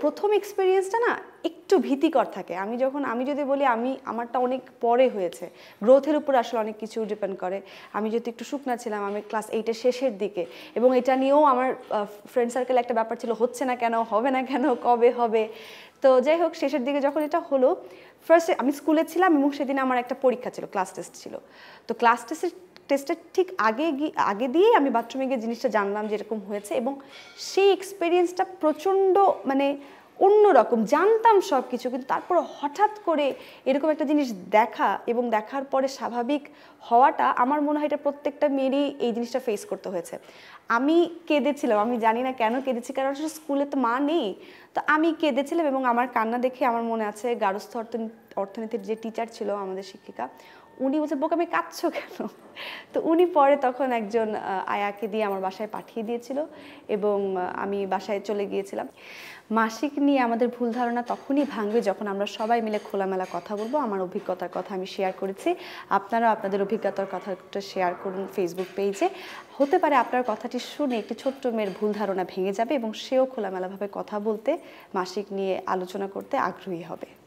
প্রথম এক্সপিরিয়েন্সটা না একটু ভীতিকর থাকে। আমি যখন, আমি যদি বলি আমি, আমারটা অনেক পরে হয়েছে। গ্রোথের উপর আসলে অনেক কিছু ডিপেন্ড করে। আমি যদি একটু শুকনা ছিলাম, আমি ক্লাস এইটের শেষের দিকে। এবং এটা নিয়েও আমার ফ্রেন্ড সার্কেল একটা ব্যাপার ছিল, হচ্ছে না কেন, হবে না কেন, কবে হবে? তো যাই হোক, শেষের দিকে যখন এটা হলো ফার্স্টে আমি স্কুলে ছিলাম এবং সেদিন আমার একটা পরীক্ষা ছিল ক্লাস টেস্ট ছিল। তো ক্লাস টেস্টের টেস্টের ঠিক আগে গিয়ে, আগে দিয়েই আমি বাথরুমে গিয়ে জিনিসটা জানলাম যে এরকম হয়েছে এবং সেই এক্সপিরিয়েন্সটা প্রচণ্ড মানে অন্যরকম, জানতাম সব কিছু কিন্তু তারপর হঠাৎ করে এরকম একটা জিনিস দেখা এবং দেখার পরে স্বাভাবিক হওয়াটা আমার মনে হয় এটা প্রত্যেকটা মেয়েরই এই জিনিসটা ফেস করতে হয়েছে। আমি কেঁদেছিলাম, আমি জানি না কেন কেঁদেছি, কারণ আসলে স্কুলে তো মা নেই। তো আমি কেঁদেছিলাম এবং আমার কান্না দেখে আমার মনে আছে অর্থনীতি, অর্থনীতির যে টিচার ছিল আমাদের শিক্ষিকা উনি বলছে, বোক আমি কাঁদছো কেন? তো উনি পরে তখন একজন আয়াকে দিয়ে আমার বাসায় পাঠিয়ে দিয়েছিল এবং আমি বাসায় চলে গিয়েছিলাম। মাসিক নিয়ে আমাদের ভুল ধারণা তখনই ভাঙবে যখন আমরা সবাই মিলে খোলামেলা কথা বলব। আমার অভিজ্ঞতার কথা আমি শেয়ার করেছি। আপনারাও আপনাদের অভিজ্ঞতার কথাটা শেয়ার করুন ফেসবুক পেজে হতে পারে আপনার কথাটি শুনে একটি ছোট্ট মেয়ের ভুল ধারণা ভেঙে যাবে এবং সেও খোলামেলাভাবে কথা বলতে মাসিক নিয়ে আলোচনা করতে আগ্রহী হবে।